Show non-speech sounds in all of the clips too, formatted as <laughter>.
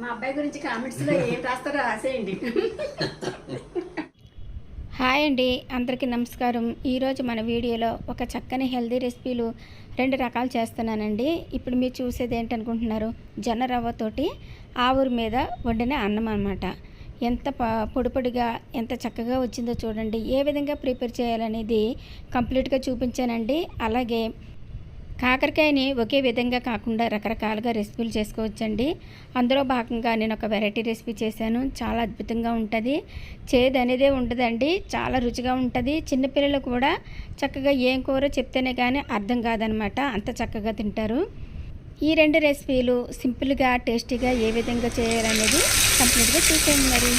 మా అబ్బాయి గురించి కామెంట్స్లో ఏం రాస్తారో రాసేయండి. హాయ్ అండి అందరికీ నమస్కారం. ఈరోజు మన వీడియోలో ఒక చక్కని హెల్దీ రెసిపీలు రెండు రకాలు చేస్తున్నానండి. ఇప్పుడు మీరు చూసేది ఏంటనుకుంటున్నారు? జొన్న రవ్వతోటి ఆవురి మీద వండిన అన్నం అనమాట ఎంత ప ఎంత చక్కగా వచ్చిందో చూడండి. ఏ విధంగా ప్రిపేర్ చేయాలనేది కంప్లీట్గా చూపించానండి. అలాగే కాకరకాయని ఒకే విధంగా కాకుండా రకరకాలుగా రెసిపీలు చేసుకోవచ్చండి. అందులో భాగంగా నేను ఒక వెరైటీ రెసిపీ చేశాను. చాలా అద్భుతంగా ఉంటుంది. చేదు అనేదే ఉండదండి. చాలా రుచిగా ఉంటుంది. చిన్నపిల్లలు కూడా చక్కగా ఏం కూర చెప్తేనే కానీ అర్థం కాదనమాట. అంత చక్కగా తింటారు. ఈ రెండు రెసిపీలు సింపుల్గా టేస్టీగా ఏ విధంగా చేయాలనేది కంప్లీట్గా చూసేయండి మరి.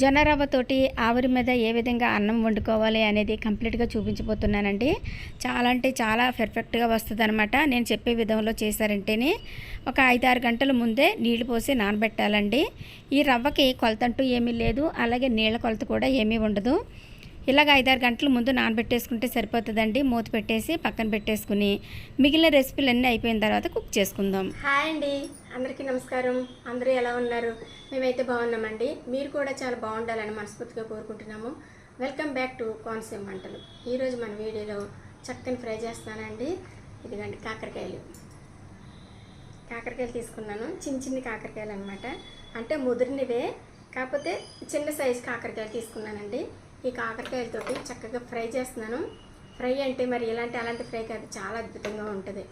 జొన్న రవ్వతోటి ఆవిరి మీద ఏ విధంగా అన్నం వండుకోవాలి అనేది కంప్లీట్గా చూపించబోతున్నానండి. చాలా అంటే చాలా పర్ఫెక్ట్గా వస్తుంది అనమాట నేను చెప్పే విధంలో చేశారంటేనే ఒక ఐదారు గంటల ముందే నీళ్ళు పోసి నానబెట్టాలండి. ఈ రవ్వకి కొలతంటూ ఏమీ లేదు. అలాగే నీళ్ళ కొలత కూడా ఏమీ ఉండదు. ఇలాగ ఐదారు గంటల ముందు నానబెట్టేసుకుంటే సరిపోతుందండి. మూత పెట్టేసి పక్కన పెట్టేసుకుని మిగిలిన రెసిపీలు అన్నీ అయిపోయిన తర్వాత కుక్ చేసుకుందాం. హాయ్ అండి. అందరికీ నమస్కారం. అందరూ ఎలా ఉన్నారు? మేమైతే బాగున్నామండి. మీరు కూడా చాలా బాగుండాలని మనస్ఫూర్తిగా కోరుకుంటున్నాము. వెల్కమ్ బ్యాక్ టు కోనసీమ వంటలు. ఈరోజు మన వీడియోలో చక్కని ఫ్రై చేస్తానండి ఇదిగండి కాకరకాయలు. కాకరకాయలు తీసుకున్నాను. చిన్న చిన్న కాకరకాయలు అనమాట అంటే ముదిరినవే. కాకపోతే చిన్న సైజు కాకరకాయలు తీసుకున్నానండి. ఈ కాకరకాయలతోటి చక్కగా ఫ్రై చేస్తున్నాను. ఫ్రై అంటే మరి ఇలాంటి అలాంటి ఫ్రై కాదు చాలా అద్భుతంగా ఉంటుంది.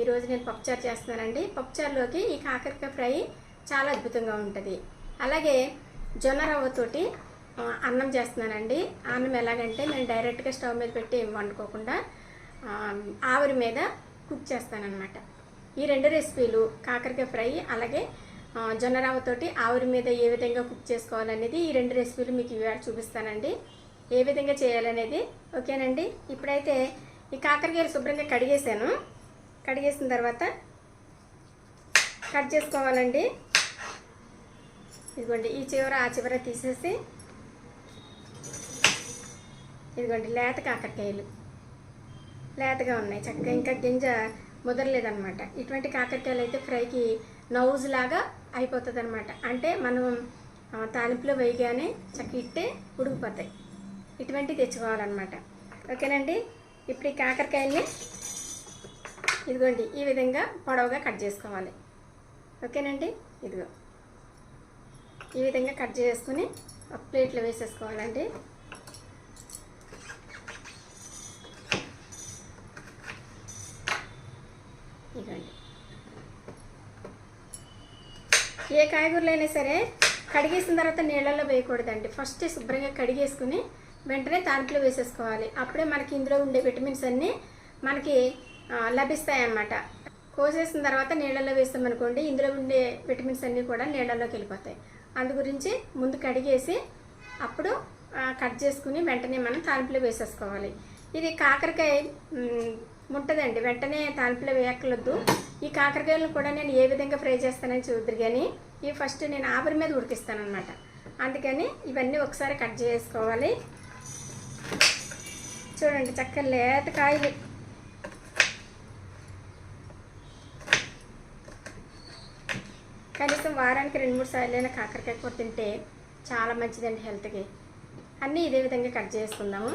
ఈరోజు నేను పప్పుచారు చేస్తున్నానండి. పప్పుచారులోకి ఈ కాకరకాయ ఫ్రై చాలా అద్భుతంగా ఉంటుంది. అలాగే జొన్న రవ్వతోటి అన్నం చేస్తున్నానండి. అన్నం ఎలాగంటే నేను డైరెక్ట్గా స్టవ్ మీద పెట్టి వండుకోకుండా ఆవిరి మీద కుక్ చేస్తానన్నమాట. ఈ రెండు రెసిపీలు కాకరకాయ ఫ్రై అలాగే ఆ, ఆవిరి మీద ఏ విధంగా కుక్ చేసుకోవాలనేది ఈ రెండు రెసిపీలు మీకు ఇవాళ చూపిస్తానండి. ఏ విధంగా చేయాలనేది ఓకేనండి? ఇప్పుడైతే ఈ కాకరకాయలు శుభ్రంగా కడిగేసాను కడిగేసిన తర్వాత కట్ చేసుకోవాలండి. ఇదిగోండి ఈ చివర ఆ చివర తీసేసి ఇదిగోండి లేత కాకరకాయలు. లేతగా ఉన్నాయి చక్కగా ఇంకా గింజ ముదరలేదనమాట ఇటువంటి కాకరకాయలు అయితే ఫ్రైకి నౌజ్ లాగా అయిపోతుంది అనమాట అంటే మనం తాలింపులో వేయగానే చక్క ఇట్టే ఉడికిపోతాయి. ఇటువంటివి తెచ్చుకోవాలన్నమాట. ఓకేనండి? ఇప్పుడు ఈ కాకరకాయల్ని ఇదిగోండి ఈ విధంగా పొడవుగా కట్ చేసుకోవాలి. ఓకేనండి? ఇదిగో. ఈ విధంగా కట్ చేసుకుని ఒక ప్లేట్లో వేసేసుకోవాలండి. ఇదిగోండి. ఏ కాయగూరలైనా సరే కడిగేసిన తర్వాత నీళ్ళల్లో వేయకూడదండి. ఫస్ట్ శుభ్రంగా కడిగేసుకుని వెంటనే తాలింపులో వేసేసుకోవాలి. అప్పుడే మనకి ఇందులో ఉండే విటమిన్స్ అన్నీ మనకి లభిస్తాయన్నమాట. లభిస్తాయి అన్నమాట కోసేసిన తర్వాత నీళ్ళల్లో వేస్తామనుకోండి ఇందులో ఉండే విటమిన్స్ అన్నీ కూడా నీళ్ళల్లోకి వెళ్ళిపోతాయి. అందు గురించి ముందు కడిగేసి అప్పుడు కట్ చేసుకుని వెంటనే మనం తాలింపులో వేసేసుకోవాలి. ఇది కాకరకాయ ఉంటుందండి. వెంటనే తాలింపులో వేయక్కర్లొద్దు ఈ కాకరకాయలను కూడా నేను ఏ విధంగా ఫ్రై చేస్తానని చూద్దరు కానీ ఇవి ఫస్ట్ నేను ఆవిరి మీద ఉడికిస్తాను అనమాట అందుకని ఇవన్నీ ఒకసారి కట్ చేసుకోవాలి. చూడండి చక్కగా లేత కాయలు. కనీసం వారానికి రెండు మూడు సార్లు అయినా కాకరకాయ కూర తింటే చాలా మంచిదండి హెల్త్కి. అన్నీ ఇదే విధంగా కట్ చేసుకుందాము.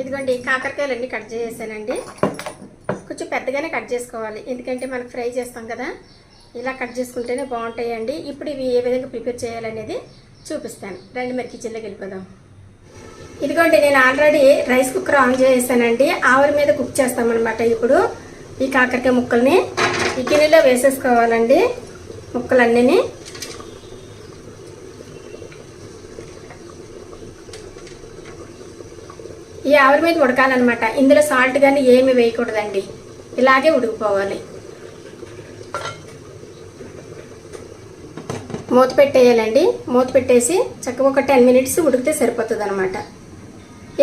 ఇదిగోండి కాకరకాయలు అన్నీ కట్ చేసేసానండి. కొంచెం పెద్దగానే కట్ చేసుకోవాలి. ఎందుకంటే మనకు ఫ్రై చేస్తాం కదా ఇలా కట్ చేసుకుంటేనే బాగుంటాయండి. ఇప్పుడు ఇవి ఏ విధంగా ప్రిపేర్ చేయాలనేది చూపిస్తాను. రండి మరి కిచెన్లోకి వెళ్ళిపోదాం. ఇదిగోండి నేను ఆల్రెడీ రైస్ కుక్కర్ ఆన్ చేసేసానండి. ఆవిరి మీద కుక్ చేస్తామన్నమాట ఇప్పుడు ఈ కాకరకాయ ముక్కల్ని. ఈ గిన్నెలో వేసేసుకోవాలండి ముక్కలన్నీ ఈ ఆవిరి మీద ఉడకాలన్నమాట. ఇందులో సాల్ట్ కానీ ఏమి వేయకూడదండి. ఇలాగే ఉడికిపోవాలి. మూత పెట్టేయాలండి. మూత పెట్టేసి చక్కగా ఒక టెన్ మినిట్స్ ఉడికితే సరిపోతుంది అనమాట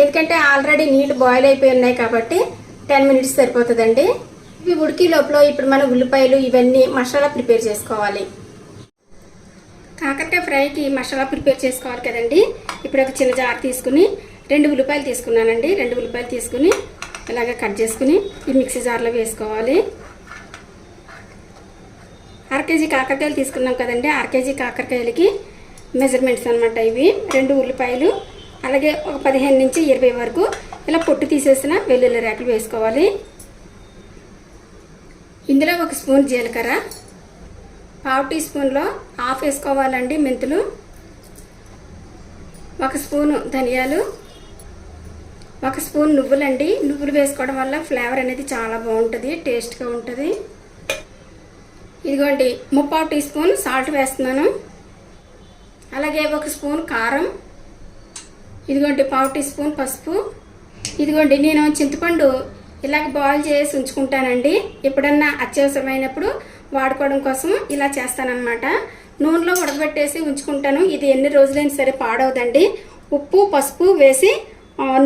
ఎందుకంటే ఆల్రెడీ నీళ్ళు బాయిల్ అయిపోయి ఉన్నాయి కాబట్టి టెన్ మినిట్స్ సరిపోతుందండి. ఇవి ఉడికి లోపల ఇప్పుడు మనం ఉల్లిపాయలు ఇవన్నీ మసాలా ప్రిపేర్ చేసుకోవాలి. కాకరకాయ ఫ్రైకి మసాలా ప్రిపేర్ చేసుకోవాలి కదండి. ఇప్పుడు ఒక చిన్న జార్ తీసుకుని రెండు ఉల్లిపాయలు తీసుకున్నానండి. రెండు ఉల్లిపాయలు తీసుకుని ఇలాగ కట్ చేసుకుని ఈ మిక్సీ జార్లో వేసుకోవాలి. అర కేజీ కాకరకాయలు తీసుకున్నాం కదండి. అర కేజీ కాకరకాయలకి మెజర్మెంట్స్ అనమాట ఇవి. రెండు ఉల్లిపాయలు అలాగే ఒక పదిహేను నుంచి ఇరవై వరకు ఇలా పొట్టు తీసేసిన వెల్లుల్లి రేకలు వేసుకోవాలి. ఇందులో ఒక స్పూన్ జీలకర్ర పావు టీ స్పూన్లో హాఫ్ వేసుకోవాలండి మెంతులు ఒక స్పూను ధనియాలు ఒక స్పూన్ నువ్వులండి. నువ్వులు వేసుకోవడం వల్ల ఫ్లేవర్ అనేది చాలా బాగుంటుంది టేస్ట్గా ఉంటుంది. ఇదిగోండి ముప్పావు టీ స్పూన్ సాల్ట్ వేస్తున్నాను. అలాగే ఒక స్పూన్ కారం. ఇదిగోండి పావు టీ స్పూన్ పసుపు. ఇదిగోండి నేను చింతపండు ఇలాగ బాయిల్ చేసి ఉంచుకుంటానండి. ఎప్పుడన్నా అత్యవసరమైనప్పుడు వాడుకోవడం కోసం ఇలా చేస్తానన్నమాట. నూనెలో ఉడకబెట్టేసి ఉంచుకుంటాను. ఇది ఎన్ని రోజులైనా సరే పాడవదండి. ఉప్పు పసుపు వేసి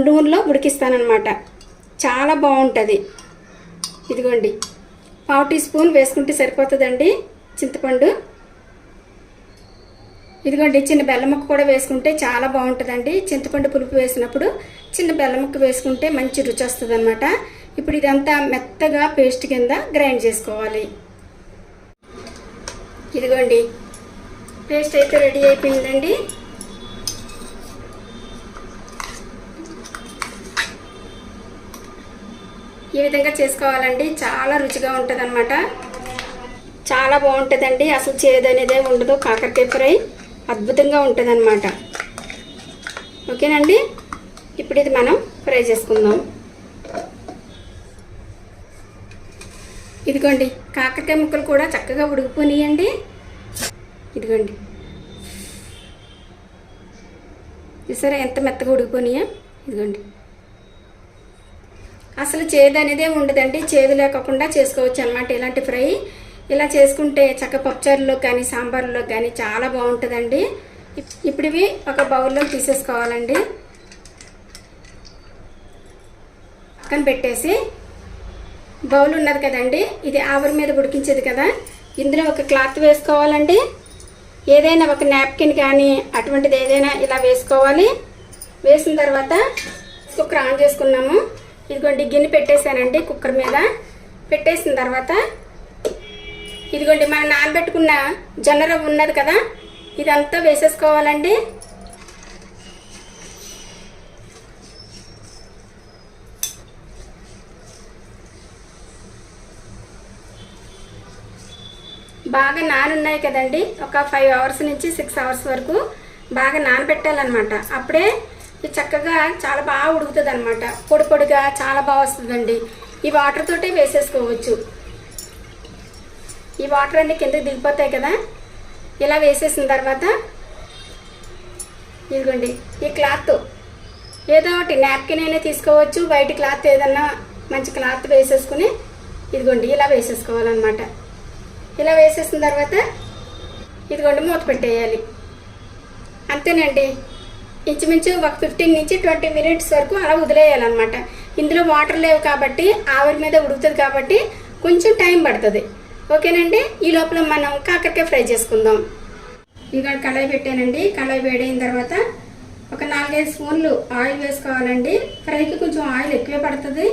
నూనెలో ఉడికిస్తానన్నమాట. చాలా బాగుంటుంది. ఇదిగోండి. పావు టీ స్పూన్ వేసుకుంటే సరిపోతుందండి చింతపండు. ఇదిగోండి చిన్న బెల్లముక్క కూడా వేసుకుంటే చాలా బాగుంటుందండి. చింతపండు పులుపు వేసినప్పుడు చిన్న బెల్లముక్క వేసుకుంటే మంచి రుచి వస్తుంది అనమాట ఇప్పుడు ఇదంతా మెత్తగా పేస్ట్ కింద గ్రైండ్ చేసుకోవాలి. ఇదిగోండి. పేస్ట్ అయితే రెడీ అయిపోయిందండి. ఈ విధంగా చేసుకోవాలండి. చాలా రుచిగా ఉంటుంది చాలా బాగుంటుందండి. అసలు చేదు అనేదే ఉండదు. కాకరకాయ ఫ్రై అద్భుతంగా ఉంటుంది అనమాట ఓకేనండి? ఇప్పుడు ఇది మనం ఫ్రై చేసుకుందాం. ఇదిగోండి. కాకరకాయ ముక్కలు కూడా చక్కగా ఉడికిపోనియండి. ఇదిగోండి. చూసారా ఎంత మెత్తగా ఉడికిపోనియా? ఇదిగోండి. అసలు చేదు అనేదే ఉండదండి. చేదు లేకుండా చేసుకోవచ్చు అనమాట ఇలాంటి ఫ్రై. ఇలా చేసుకుంటే చక్క పప్పుచారులో కానీ సాంబార్లో కానీ చాలా బాగుంటుందండి. ఇప్- ఇప్పుడు ఇవి ఒక బౌల్లో తీసేసుకోవాలండి. పక్కన పెట్టేసి బౌల్ ఉన్నది కదండి ఇది ఆవిరి మీద ఉడికించేది కదా ఇందులో ఒక క్లాత్ వేసుకోవాలండి. ఏదైనా ఒక నాప్కిన్ కానీ అటువంటిది ఏదైనా ఇలా వేసుకోవాలి. వేసిన తర్వాత కుక్కర్ ఆన్ చేసుకున్నాము. ఇదిగోండి గిన్నె పెట్టేశానండి కుక్కర్ మీద. పెట్టేసిన తర్వాత ఇదిగోండి మనం నానబెట్టుకున్న జొన్న రవ్వ ఉన్నది కదా ఇదంతా వేసేసుకోవాలండి. బాగా నానున్నాయి కదండి ఒక ఫైవ్ అవర్స్ నుంచి సిక్స్ అవర్స్ వరకు బాగా నానబెట్టాలన్నమాట. అప్పుడే ఇది చక్కగా చాలా బాగా ఉడుకుతుంది అనమాట పొడి పొడిగా చాలా బాగా వస్తుందండి. ఈ వాటర్ తోటే వేసేసుకోవచ్చు. ఈ వాటర్ అన్ని కిందకి దిగిపోతాయి కదా? ఇలా వేసేసిన తర్వాత ఇదిగోండి ఈ క్లాత్. ఏదో ఒకటి నాప్కిన్ అయినా తీసుకోవచ్చు వైట్ క్లాత్ ఏదన్నా మంచి క్లాత్ వేసేసుకుని ఇదిగోండి ఇలా వేసేసుకోవాలన్నమాట. ఇలా వేసేసిన తర్వాత ఇదిగోండి మూత పెట్టేయాలి. అంతేనండి? ఇంచుమించు ఒక ఫిఫ్టీన్ నుంచి ట్వంటీ మినిట్స్ వరకు అలా వదిలేయాలన్నమాట. ఇందులో వాటర్ లేవు కాబట్టి ఆవిరి మీద ఉడుకుతుంది కాబట్టి కొంచెం టైం పడుతుంది. ఓకేనండి? ఈ లోపల మనం కాకరకాయ ఫ్రై చేసుకుందాం. ఇంకా కళాయి పెట్టానండి. కళాయి వేడైన తర్వాత ఒక నాలుగైదు స్పూన్లు ఆయిల్ వేసుకోవాలండి. ఫ్రైకి కొంచెం ఆయిల్ ఎక్కువే పడుతుంది.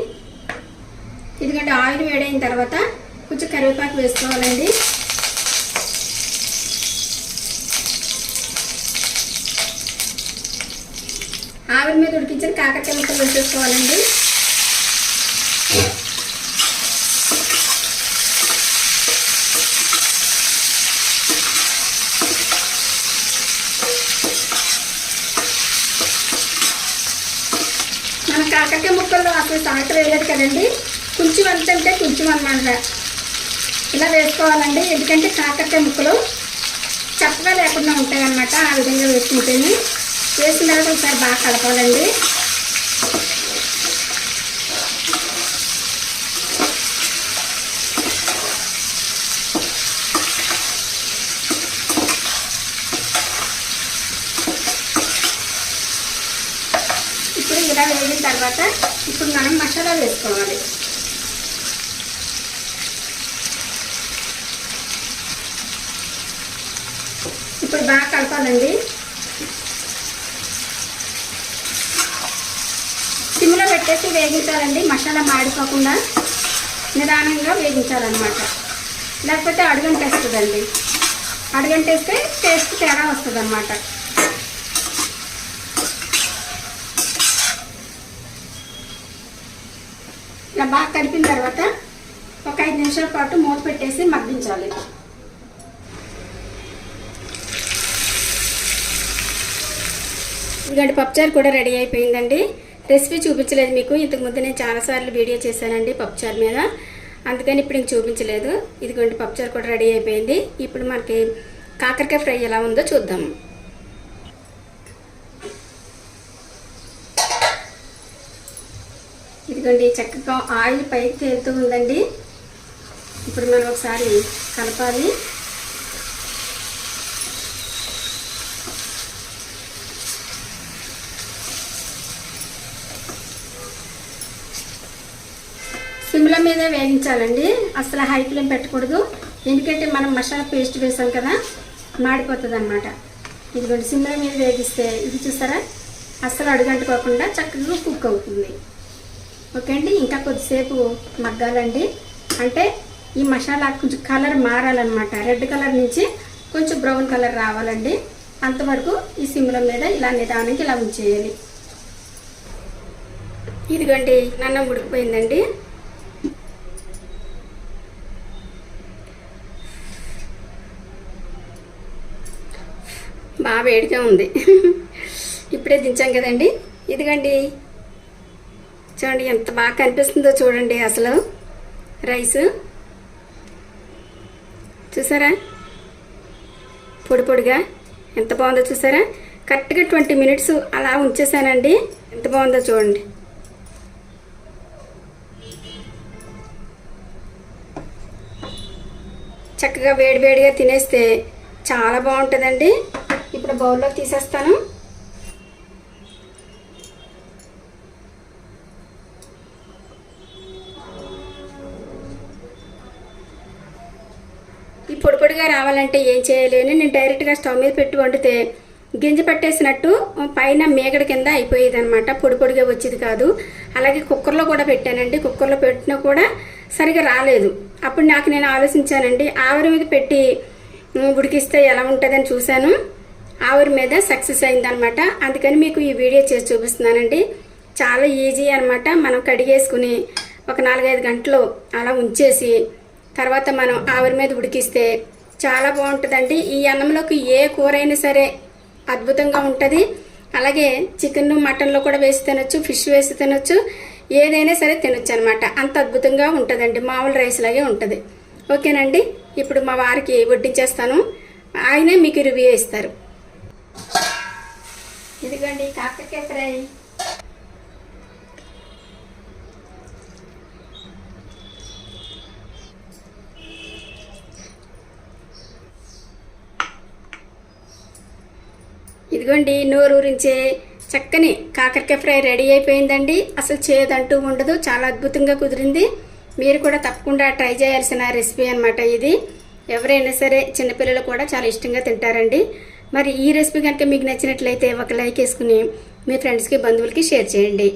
ఎందుకంటే ఆయిల్ వేడైన తర్వాత కొంచెం కరివేపాకు వేసుకోవాలండి. ఆవిరి మీద ఉడికించిన కాకరకాయ ముక్కలు వేసేసుకోవాలండి. మన కాకరకాయ ముక్కల్లో అసలు సాల్ట్ వేయలేదు కదండి. కొంచెం అంత అంటే కొంచెం అన్నమాట. ఇలా వేసుకోవాలండి. ఎందుకంటే కాకరకాయ ముక్కలు చక్కగా లేకుండా ఉంటాయన్నమాట ఆ విధంగా వేసుకుంటేనే. వేసిన తర్వాత ఒకసారి బాగా కలపాలండి. ఇప్పుడు ఇలా వేగిన తర్వాత ఇప్పుడు మనం మసాలా వేసుకోవాలి. ఇప్పుడు బాగా కలపాలండి. సిమ్లో పెట్టేసి వేగించాలండి. మసాలా మాడిపోకుండా నిదానంగా వేగించాలన్నమాట. లేకపోతే అడుగంటేస్తుందండి. అడుగంటేస్తే టేస్ట్ తేడా వస్తుంది అన్నమాట ఇలా బాగా కలిపిన తర్వాత ఒక ఐదు నిమిషాల పాటు మూత పెట్టేసి మగ్గించాలి. ఇదిగండి పప్పుచారు కూడా రెడీ అయిపోయిందండి. రెసిపీ చూపించలేదు మీకు. ఇంతకు ముందు నేను చాలాసార్లు వీడియో చేశానండి పప్పుచారు మీద. అందుకని ఇప్పుడు ఇంక చూపించలేదు. ఇదిగోండి పప్పుచారు కూడా రెడీ అయిపోయింది. ఇప్పుడు మనకి కాకరకాయ ఫ్రై ఎలా ఉందో చూద్దాం. ఇదిగోండి చక్కగా ఆయిల్ పైకి తేలుతూ ఉందండి. ఇప్పుడు మనం ఒకసారి కలపాలి సిమ్ల మీదే వేగించాలండి. అసలు హై ఫ్లేమ్ పెట్టకూడదు. ఎందుకంటే మనం మసాలా పేస్ట్ వేసాం కదా మాడిపోతుంది అనమాట ఇదిగోండి సిమ్ల మీద వేగిస్తే ఇది చూసారా? అస్సలు అడుగంటుకోకుండా చక్కగా కుక్ అవుతుంది. ఓకే అండి ఇంకా కొద్దిసేపు మగ్గాలండి. అంటే ఈ మసాలా కొంచెం కలర్ మారాలన్నమాట. రెడ్ కలర్ నుంచి కొంచెం బ్రౌన్ కలర్ రావాలండి. అంతవరకు ఈ సిమ్ల మీద ఇలా నిదానికి ఇలా ఉంచేయాలి. ఇదిగోండి నన్ను ఉడికిపోయిందండి. బాగా వేడిగా ఉంది. ఇప్పుడే దించాం కదండి. ఇదిగండి. చూడండి ఎంత బాగా కనిపిస్తుందో చూడండి అసలు. రైస్. చూసారా? పొడి పొడిగా ఎంత బాగుందో చూసారా? కరెక్ట్గా ట్వంటీ మినిట్స్ అలా ఉంచేసానండి. ఎంత బాగుందో చూడండి. చక్కగా వేడివేడిగా తినేస్తే చాలా బాగుంటుందండి. ఇప్పుడు బౌల్లోకి తీసేస్తాను. ఈ పొడి పొడిగా రావాలంటే ఏం చేయాలి? నేను డైరెక్ట్గా స్టవ్ మీద పెట్టి వండితే గింజ పట్టేసినట్టు పైన మేగడ కింద అయిపోయేది అనమాట పొడి పొడిగా వచ్చేది కాదు. అలాగే కుక్కర్లో కూడా పెట్టానండి. కుక్కర్లో పెట్టినా కూడా సరిగా రాలేదు. అప్పుడు నాకు నేను ఆలోచించానండి. ఆవిరి మీద పెట్టి ఉడికిస్తే ఎలా ఉంటుందని చూశాను. ఆవిరి మీద సక్సెస్ అయిందనమాట. అందుకని మీకు ఈ వీడియో చేసి చూపిస్తున్నానండి. చాలా ఈజీ అనమాట. మనం కడిగేసుకుని ఒక నాలుగైదు గంటలు అలా ఉంచేసి తర్వాత మనం ఆవిరి మీద ఉడికిస్తే చాలా బాగుంటుందండి. ఈ అన్నంలోకి ఏ కూర అయినా సరే అద్భుతంగా ఉంటుంది. అలాగే చికెన్ మటన్లో కూడా వేసి తినొచ్చు ఫిష్ వేసి తినొచ్చు ఏదైనా సరే తినొచ్చు అనమాట. అంత అద్భుతంగా ఉంటుందండి. మామూలు రైస్ లాగే ఉంటుంది. ఓకేనండి. ఇప్పుడు మా వారికి వడ్డించేస్తాను. ఆయనే మీకు రివ్యూ ఇస్తారు. ఇదిగోండి కాకరకాయ ఫ్రై. ఇదిగోండి నోరు ఊరించే చక్కని కాకరకాయ ఫ్రై రెడీ అయిపోయిందండి. అసలు చేదంటూ ఉండదు చాలా అద్భుతంగా కుదిరింది. మీరు కూడా తప్పకుండా ట్రై చేయాల్సిన రెసిపీ అనమాట ఇది. ఎవరైనా సరే చిన్నపిల్లలు కూడా చాలా ఇష్టంగా తింటారండి. మరి ఈ రెసిపీ కనుక మీకు నచ్చినట్లయితే ఒక లైక్ వేసుకుని మీ ఫ్రెండ్స్కి బంధువులకి షేర్ చేయండి.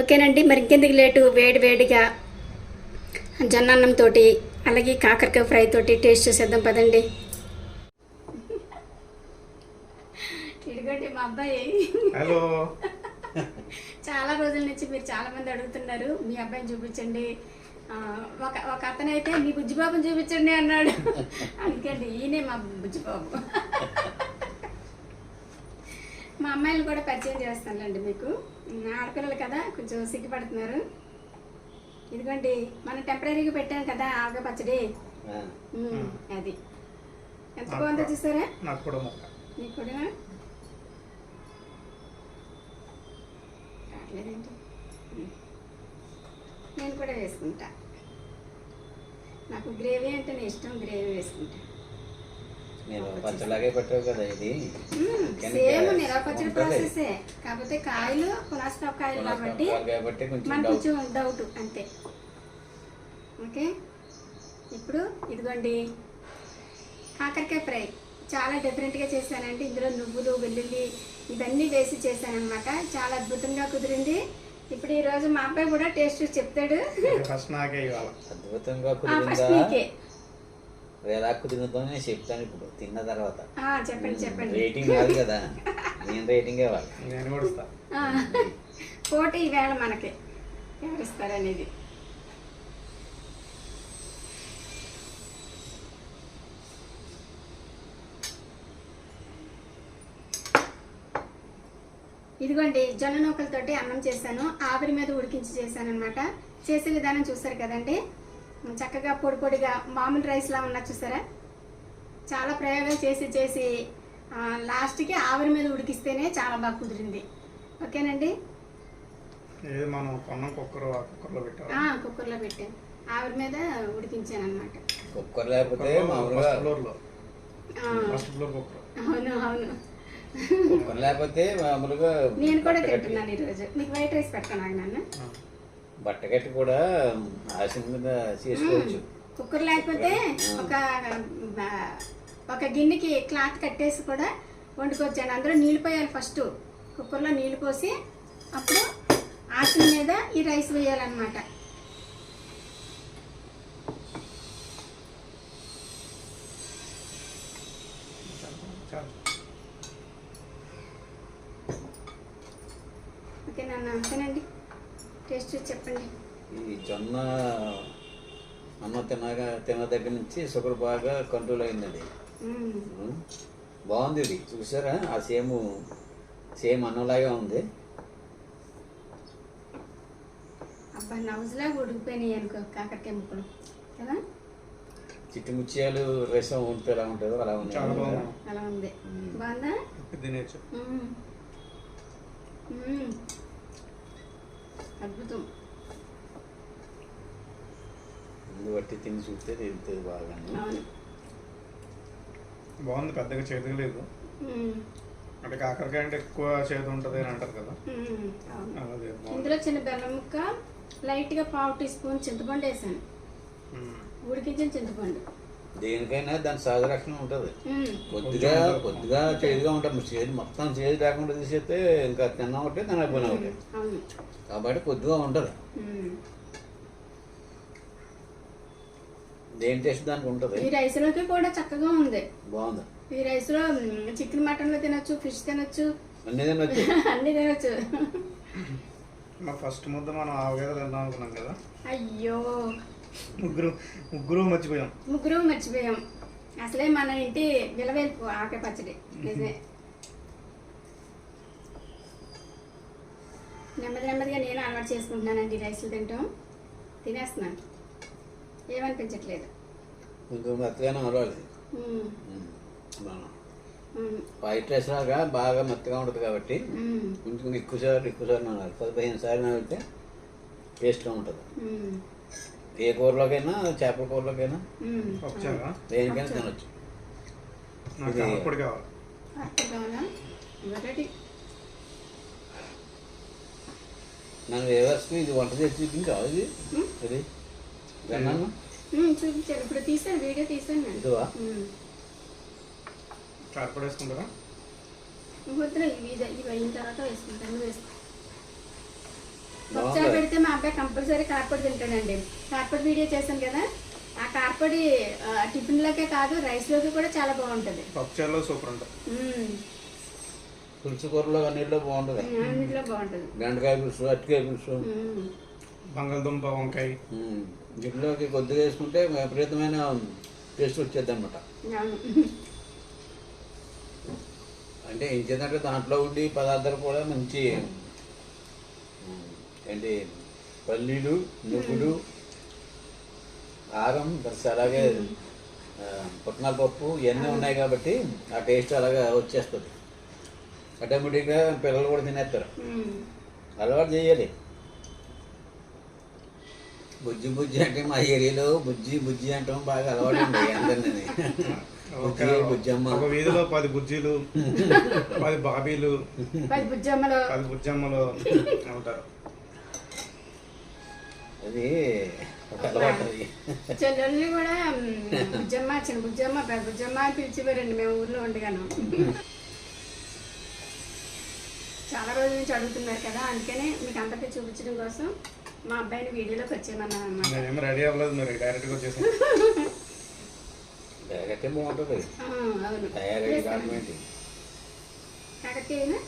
ఓకేనండి? మరి ఇంకెందుకు లేటు? వేడి వేడిగా జొన్న అన్నం తోటి అలాగే కాకరకాయ ఫ్రై తోటి టేస్ట్ చేసేద్దాం పదండి. ఇదిగోండి మా అబ్బాయి. హలో. చాలా రోజుల నుంచి మీరు చాలా మంది అడుగుతున్నారు. మీ అబ్బాయిని చూపించండి. ఒక ఒక అతనైతే మీ బుజ్జిబాబుని చూపించండి అన్నాడు. అందుకండి ఈయనే మా బుజ్జిబాబు. మా అమ్మాయిలు కూడా పరిచయం చేస్తానులేండి మీకు. ఆడపిల్లలు కదా కొంచెం సిగ్గుపడుతున్నారు. ఇదిగోండి మనం టెంపరీగా పెట్టాం కదా ఆవగ పచ్చడి. అది. ఎంత బాగుందో చూసారా? నాకు కూడా నీకు ఉమ్. నేను కూడా వేసుకుంటా. నాకు గ్రేవీ అంటే ఇష్టం గ్రేవీ వేసుకుంటా. నేను పచ్చలాగే పెట్టావు కదా ఇది. మ్మ్, కానీ సేమ్. ప్రాసెసే కాకపోతే కాయలు కాయలు కాబట్టి మనకు డౌట్ కొంచెం డౌట్ అంతే. ఓకే? ఇప్పుడు ఇదిగోండి. కాకరకాయ ఫ్రై. చాలా డిఫరెంట్గా చేశానండి. ఇందులో నువ్వులు వెల్లుల్లి ఇవన్నీ వేసి చేశానన్నమాట. చాలా అద్భుతంగా కుదిరింది. ఇప్పుడు ఈ రోజు మా అబ్బాయి కూడా టేస్ట్ చెప్తాడు. ఫస్ట్ నాకే అద్భుతంగా కుదిరిందా? కుదిరిందో నేను చెప్తాను ఇప్పుడు తిన్న తర్వాత. ఆ, చెప్పండి చెప్పండి. రేటింగ్ కాదు కదా నేను రేటింగ్ ఇవ్వాలి పోటీ ఈవేళ మనకి ఎవరిస్తారనేది. ఇదిగోండి జొన్న నూకలతోటి అన్నం చేశాను. ఆవిరి మీద ఉడికించి చేశాను అనమాట చేసే విధానం చూసారు కదండి. చక్కగా పొడి పొడిగా మామూలు రైస్లా ఉన్నా చూసారా? చాలా ప్రయోగాలు చేసి చేసి ఆ, లాస్ట్కి ఆవిరి మీద ఉడికిస్తేనే చాలా బాగా కుదిరింది. ఓకేనండి? మనం కుక్కర్ కుక్కర్లో పెట్టాను ఆవిరి మీద ఉడికించాను అనమాట కుక్కర్ లేకపోతే మామూలుగా ఫస్ట్ ఫ్లోర్లో. First floor cooker. అవును అవును. కుక్కర్ లేకపోతే మామూలుగా నేను కూడా తింటున్నాను ఈరోజు. మీకు వైట్ రైస్ పెట్టాను నాన్న. బట్టగట్టి కూడా ఆశం మీద చేసుకోవచ్చు. కుక్కర్ లేకపోతే ఒక ఒక గిన్నెకి క్లాత్ కట్టేసి కూడా వండుకొచ్చాను అందులో నీళ్ళు పోయాలి ఫస్ట్. కుక్కర్లో నీళ్ళు పోసి అప్పుడు ఆసిన మీద ఈ రైస్ వేయాలన్నమాట. ఓకే నాన్న అంతేనండి. టేస్ట్ చెప్పండి. ఈ జొన్న అమ్మ తినగా తిన్న దగ్గర నుంచి షుగర్ బాగా కంట్రోల్ అయిందండి. మ్మ్. ఉం. బాగుంది ఇది. చూసారా? ఆ సేమ్ సేమ్ అన్నంలాగే ఉంది. అబ్బా నవ్వులాగా ఉడికిపోయినాయి అనుకో కాకరకాయ ముక్కలు. కదా? చిట్టి ముత్యాలు రసం ఉంటే ఎలా ఉంటుందో అలా ఉంది అలా ఉంది. బాగుందా? తినేచ్చు. అద్భుతం. ముందు బట్టి తిని చూస్తే తెలుస్తుంది బాగా బాగుంది పెద్దగా చేదుగా లేదు. అంటే కాకరకాయ అంటే ఎక్కువ చేదు ఉంటుంది అని అంటారు కదా. ఇందులో చిన్న బెల్లం ముక్క లైట్గా పావు టీ స్పూన్ చింతపండు వేసాను. ఉడికించిన చింతపండు. దేనికైనా దాని సహజ లక్షణం ఉంటుంది. కొద్దిగా కొద్దిగా చేదుగా ఉంటుంది చేదు మొత్తం చేదు లేకుండా తీసేస్తే ఇంకా తిన్నా ఒకటే తిన అయిపోయినా ఒకటే. అవును. కాబట్టి కొద్దిగా ఉంటుంది. దేని టేస్ట్ దానికి ఉంటుంది? ఈ రైస్లోకి కూడా చక్కగా ఉంది. బాగుంది. ఈ రైస్లో చికెన్ మటన్లో తినొచ్చు ఫిష్ తినొచ్చు. అన్నీ తినొచ్చు. <laughs> అన్నీ తినొచ్చు. ఫస్ట్ ముద్ద మనం ఆవగేద తిందాం అనుకున్నాం కదా. అయ్యో. ముగ్గురు ముగ్గురు మర్చిపోయాం. ముగ్గురు మర్చిపోయాం. అసలే మన ఇంటి విలవేల్పు ఆకే పచ్చడి. నిజమే. నెమ్మది నెమ్మదిగా నేను అలవాటు చేసుకుంటున్నానండి రైస్లు తింటాం తినేస్తున్నాను. ఏమనిపించట్లేదు. వైట్ రైస్ లాగా బాగా మెత్తగా ఉంటుంది కాబట్టి. కొంచెం ఎక్కువ సార్లు ఎక్కువ సార్లు నానాలి. పది పదిహేను సార్లు నానితే టేస్ట్గా ఉంటుంది. ఏ కూరలోకైనా చేపల కూరలోకైనా. దేనికైనా తినొచ్చు. నన్ను వేవర్స్కి ఇది వంట చేసి ఇది? మ్మ్. ఇది? విన్నాను. మ్మ్, చూపించారు. ఇప్పుడు తీసాను వీడియో తీసాను నేను. ఇదివా. కారపొడి వేసుకుంటారా? వద్దురా ఇవి అయిన తర్వాత వేసుకుంటాను నువ్వు వేసుకో. బాగుంది. ఒకసారి పెడితే మా అబ్బాయి కంపల్సరీ కార్పొడి తింటాడండి. కార్పొడి వీడియో చేశాను కదా ఆ కార్పొడి ఆ, టిఫిన్లోకే కాదు రైస్లోకి కూడా చాలా బాగుంటుంది. పప్పుచారులో సూపర్ ఉంటుంది. పులుసు కూరలో అన్నింటిలో బాగుంటుంది. అన్నిట్లో బాగుంటుంది. బెండకాయ పులుసు అరటికాయ పులుసు. బంగాళదుంప వంకాయ. దీంట్లోకి కొద్దిగా వేసుకుంటే విపరీతమైన టేస్ట్ వచ్చేది అనమాట అంటే ఏం చేద్దంటే దాంట్లో ఉండి పదార్థాలు కూడా మంచి ఏంటి పల్లీలు నువ్వులు కారం ప్లస్ అలాగే పుట్నాల పప్పు ఇవన్నీ ఉన్నాయి కాబట్టి ఆ టేస్ట్ అలాగా వచ్చేస్తుంది. ఆటోమేటిక్గా పిల్లలు కూడా తినేస్తారు. అలవాటు చేయాలి. బుజ్జి బుజ్జి అంటే మా ఏరియాలో బుజ్జి బుజ్జి అంటాం బాగా అలవాటు ఉంది అందరినీ. ఒక వీధిలో పది బుజ్జీలు <laughs> పది బాబీలు పది బుజ్జమ్మలు. పది బుజ్జమ్మలు ఉంటారు అది. చెల్లెల్ని కూడా బుజ్జమ్మ చిన్న బుజ్జమ్మ పెద్ద బుజ్జమ్మ అని పిలిచిపోయారండి మేము ఊర్లో ఉండగాను. చాలా రోజుల నుంచి అడుగుతున్నారు కదా అందుకనే మీకు అందరికీ చూపించడం కోసం మా అబ్బాయిని వీడియోలోకి వచ్చేయమన్నాను అనమాట రెడీ అవ్వలేదు మీరు డైరెక్ట్గా వచ్చేసాను. డైరెక్ట్ బాగుంటుంది అవును. కాకరకాయనా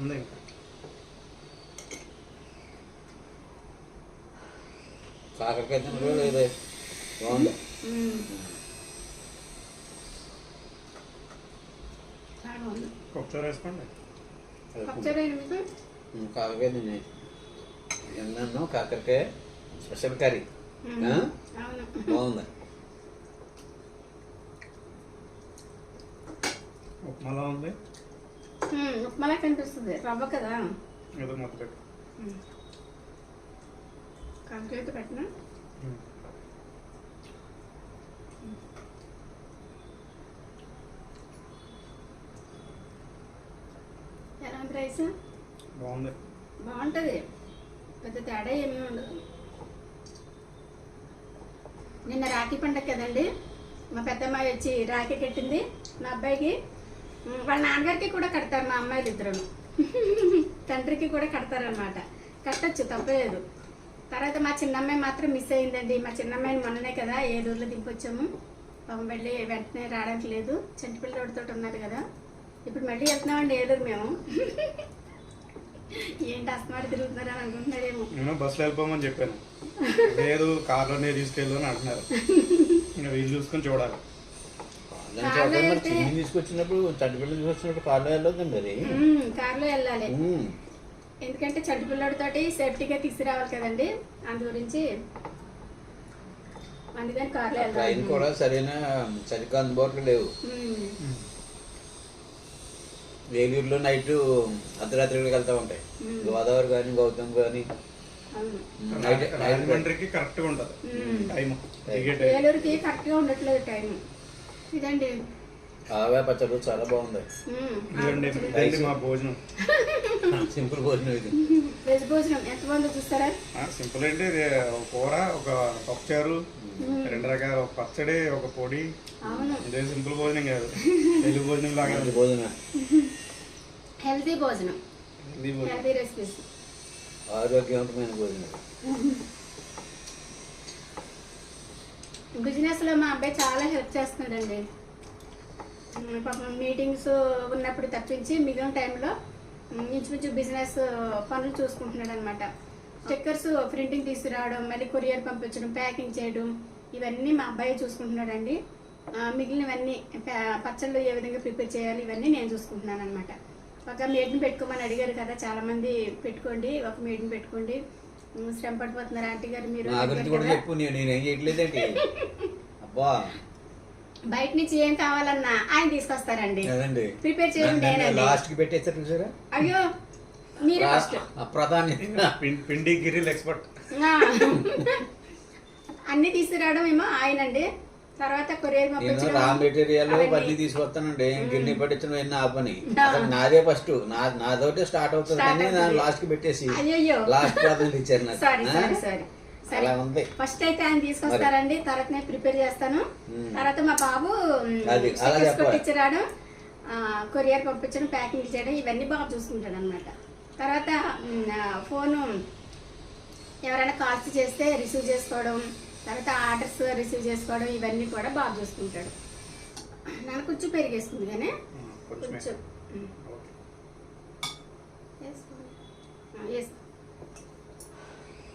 ఉంది ఇంకా. కాకరకాయ తినడం లేదే బాగుంది. ఒకసారి వేసుకోండి కాకరకాయ తినే. ఎన్నో కాకరకాయ స్పెషల్ కర్రీ. బాగుంది. ఉప్మాలా ఉంది? ఉప్మాలా కనిపిస్తుంది. రవ్వ కదా. ఏదో మొత్తం పెట్టిన? ఎలా ఉంది రైస్? బాగుంది. బాగుంటుంది. పెద్ద తేడా ఏమీ ఉండదు. నిన్న రాఖీ పండగ కదండి మా పెద్దమ్మాయి వచ్చి రాఖీ కట్టింది మా అబ్బాయికి. వాళ్ళ నాన్నగారికి కూడా కడతారు మా అమ్మాయిలు ఇద్దరు <laughs> తండ్రికి కూడా కడతారనమాట కట్టచ్చు తప్పలేదు. తర్వాత మా చిన్నమ్మాయి మాత్రం మిస్ అయిందండి. మా చిన్నమ్మాయిని మొన్ననే కదా ఏలూరులో దింపొచ్చాము. పాపం వెళ్ళి వెంటనే రావడానికి లేదు. చంటిపిల్లతోటితో ఉన్నారు కదా. ఇప్పుడు మళ్ళీ వెళ్తున్నామండి ఏలూరు మేము. ఏంటి అస్తమారి తిరుగుతున్నారని అనుకుంటున్నారేమో. నేను బస్సులో వెళ్ళిపోమని చెప్పాను. లేదు కార్లోనే తీసుకెళ్ళు అని అంటున్నారు. వీళ్ళు చూసుకొని చూడాలి. మరి తీసుకొచ్చినప్పుడు చంటిపిల్లలు తీసుకొచ్చినప్పుడు కార్లో వెళ్ళొద్దండి అది ఉమ్, కారులో వెళ్ళాలి. ఎందుకంటే చంటి పిల్లడితోటి సేఫ్టీగా తీసుకురావాలి కదండి. అందు గురించి అందుకని కారులో ట్రైన్ వెళ్ళాలి కూడా సరైన సరిగ్గా అందుబాటులో లేవు. వేలూరులో నైట్ అర్ధరాత్రికి వెళ్తా ఉంటాయి. గోదావరి కానీ గౌతమ్ కానీ. అవును. నైట్ నైట్ రాజమండ్రికి కరెక్ట్గా ఉంటుంది. టైం దిగే టైం. ఏలూరుకి కరెక్ట్గా ఉండట్లేదు టైం ఇదండి. ఆవే పచ్చడి చాలా బాగుంది. ఇదండి మా భోజనం. <laughs> సింపుల్ భోజనం ఇది. వెజ్ భోజనం ఎంత బాగుందో చూస్తారా? ఆ, సింపుల్ అంటే ఇది ఒక కూర ఒక పప్పుచారు రెండు రకాల ఒక పచ్చడి ఒక పొడి. అవును. ఇదే సింపుల్ భోజనం కాదు తెలుగు భోజనం లాగా భోజనం హెల్తీ భోజనం. ఇది భోజనం. Healthy recipes. ఆరోగ్యవంతమైన భోజనం బిజినెస్లో మా అబ్బాయి చాలా హెల్ప్ చేస్తున్నాడండి పాపం మీటింగ్స్ ఉన్నప్పుడు తప్పించి మిగిలిన టైంలో ఇంచుమించు బిజినెస్ పనులు చూసుకుంటున్నాడు అనమాట స్టిక్కర్స్ ప్రింటింగ్ తీసుకురావడం మళ్ళీ కొరియర్ పంపించడం ప్యాకింగ్ చేయడం ఇవన్నీ మా అబ్బాయి చూసుకుంటున్నాడండి. మిగిలినవన్నీ పచ్చళ్ళు ఏ విధంగా ప్రిపేర్ చేయాలి ఇవన్నీ నేను చూసుకుంటున్నాను అనమాట ఒక మేడ్ని పెట్టుకోమని అడిగారు కదా చాలా మంది పెట్టుకోండి ఒక మేడ్ని పెట్టుకోండి. శ్రమ పడిపోతున్నారు ఆంటీ గారు మీరు <laughs> బయట నుంచి ఏం కావాలన్నా ఆయన తీసుకొస్తారండి. ప్రిపేర్ చేయడం లాస్ట్కి పెట్టేస్తారు చూసారా? అయ్యో మీరే ఫస్ట్. ఆ ప్రధాని పిండి గిరిల్ ఎక్స్పర్ట్. అన్ని తీసుకురావడం ఏమో ఆయనండి. తర్వాత కొరియర్ రా మెటీరియల్. బదిలీ తీసుకొస్తానండి. గిన్నె పట్టించడం ఆ. పని నాదే ఫస్ట్. నా నాతోటే స్టార్ట్ అవుతుంది. కానీ. లాస్ట్కి పెట్టేసి లాస్ట్ ప్రాధాన్యత ఇచ్చారు నాకు. <laughs> సారీ. ఫస్ట్ అయితే ఆయన తీసుకొస్తారండి. తర్వాత నేను ప్రిపేర్ చేస్తాను. తర్వాత మా బాబు. కొట్టించరాడు కొరియర్ పంపించడం ప్యాకింగ్ చేయడం ఇవన్నీ బాగా చూసుకుంటాడు అనమాట తర్వాత ఫోను ఎవరైనా కాల్స్ చేస్తే రిసీవ్ చేసుకోవడం తర్వాత ఆర్డర్స్ రిసీవ్ చేసుకోవడం ఇవన్నీ కూడా బాగా చూసుకుంటాడు. నాకు కొంచెం పెరిగేస్తుంది కానీ కొంచెం. మ్, ఓకే. వేసుకో. ఆ, వేసుకో.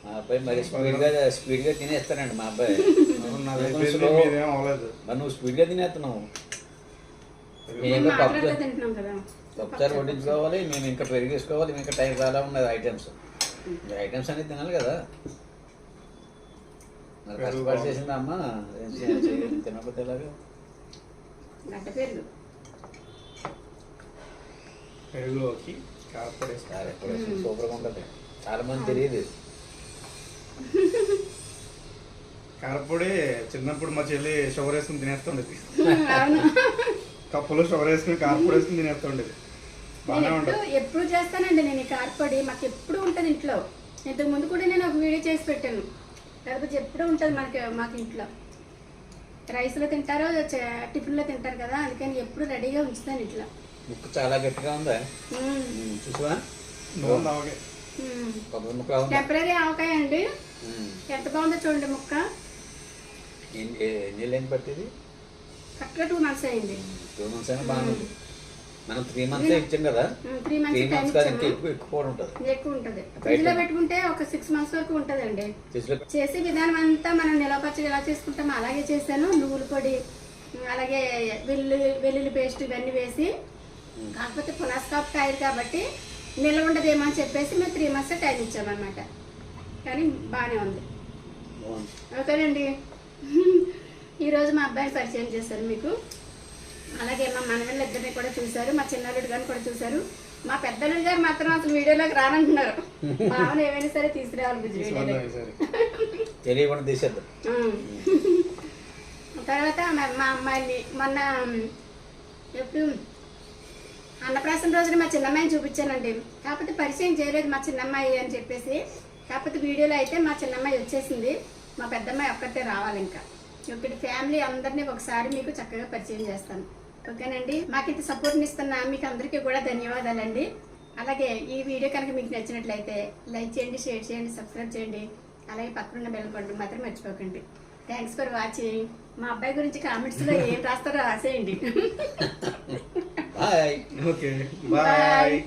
మా అబ్బాయి మరి స్పీడ్గా స్పీడ్గా తినేస్తానండి మా అబ్బాయి. మరి నువ్వు స్పీడ్గా తినేస్తున్నావు మేము పప్పు పప్పుచారు వడ్డించుకోవాలి మేము ఇంకా పెరిగేసుకోవాలి ఇంకా టైం చాలా ఉన్నది ఐటమ్స్. ఐటమ్స్ అనేది తినాలి కదా. మరి కష్టపడి. చేసింది అమ్మ? ఏం చేయాలి? చేయాలి. తినకపోతే ఎలాగా? పెరుగులోకి కారపొడి వేసుకో. సరే, ఇప్పుడు సూపర్గా ఉంటుంది. చాలా మంది తెలియదు. <laughs> కారపొడి చిన్నప్పుడు మా చెల్లి షుగర్ వేసుకుని తినేస్తుండేది. కప్పులో షుగర్ వేసుకుని కారపొడి వేసుకుని తినేస్తుండేది. బాగానే ఎప్పుడు ఉంటుంది ఎప్పుడు చేస్తానండి నేను ఈ కారపొడి మాకు ఎప్పుడు ఉంటుంది ఇంట్లో. ఇంతకు ముందు కూడా నేను ఒక వీడియో చేసి పెట్టాను. లేకపోతే ఎప్పుడూ ఉంటుంది మనకి మాకు ఇంట్లో. రైస్లో తింటారో చ- టిఫిన్లో తింటారు కదా అందుకని ఎప్పుడు రెడీగా ఉంచుతాను ఇట్లా. ముక్క చాలా గట్టిగా ఉందా. ఉమ్, చూసావా. కొబ్బరి ముక్కలా ఉందా? టెంపరీ ఆవకాయ అండి. ఎంత బాగుందో చూడండి ముక్క. ఎన్ని పట్టింది? కరెక్ట్గా టూ మంత్స్ అయింది. టూ మంత్స్ అయినా బాగానే ఉంది. మనం త్రీ మంత్స్ ఇచ్చాం కదా? త్రీ మంత్స్ కాదు ఇంకా ఎక్కువ ఎక్కువ ఉంటుంది. ఎక్కువ ఉంటుంది. ఫ్రిడ్జ్లో పెట్టుకుంటే ఒక సిక్స్ మంత్స్ వరకు ఉంటుందండి. ఫ్రిడ్జ్లో చేసే విధానం అంతా మనం నిలవ పచ్చడి ఎలా చేసుకుంటామో అలాగే చేశాను. నువ్వుల పొడి అలాగే వెల్లుల్లి వెల్లుల్లి పేస్ట్ ఇవన్నీ వేసి కాకపోతే పునస్కాప్ కాయలు కాబట్టి నిల్వ ఉండదేమో అని చెప్పేసి మేము త్రీ మంత్స్ టైం ఇచ్చామన్నమాట. కానీ బాగానే ఉంది. ఓకేనండి ఈరోజు మా అబ్బాయిని పరిచయం చేశాను మీకు. అలాగే మా మనవళ్ళ ఇద్దరిని కూడా చూశారు మా చిన్నల్లుడు గారిని కూడా చూశారు. మా పెద్దల్లుడు గారు మాత్రం అసలు వీడియోలోకి రానంటున్నారు. మామూలు ఏమైనా సరే తీసుకురావాలి. తర్వాత మా అమ్మాయిని మొన్న ఎప్పుడు? అన్నప్రాసన రోజున మా చిన్నమ్మాయిని చూపించానండి. కాకపోతే పరిచయం చేయలేదు మా చిన్నమ్మాయి అని చెప్పేసి. కాకపోతే వీడియోలో అయితే మా చిన్నమ్మాయి వచ్చేసింది. మా పెద్దమ్మాయి ఒక్కతే రావాలి ఇంకా. ఇక్కడ ఫ్యామిలీ అందరినీ ఒకసారి మీకు చక్కగా పరిచయం చేస్తాను. ఓకేనండి? మాకు ఇంత సపోర్ట్ని ఇస్తున్న మీకు అందరికీ కూడా ధన్యవాదాలండి. అలాగే ఈ వీడియో కనుక మీకు నచ్చినట్లయితే లైక్ చేయండి షేర్ చేయండి సబ్స్క్రైబ్ చేయండి. అలాగే పక్కనున్న బెల్ కొట్టడం మాత్రం మర్చిపోకండి. Thanks for watching. మా అబ్బాయి గురించి కామెంట్స్లో ఏం రాస్తారో రాసేయండి. Bye okay bye.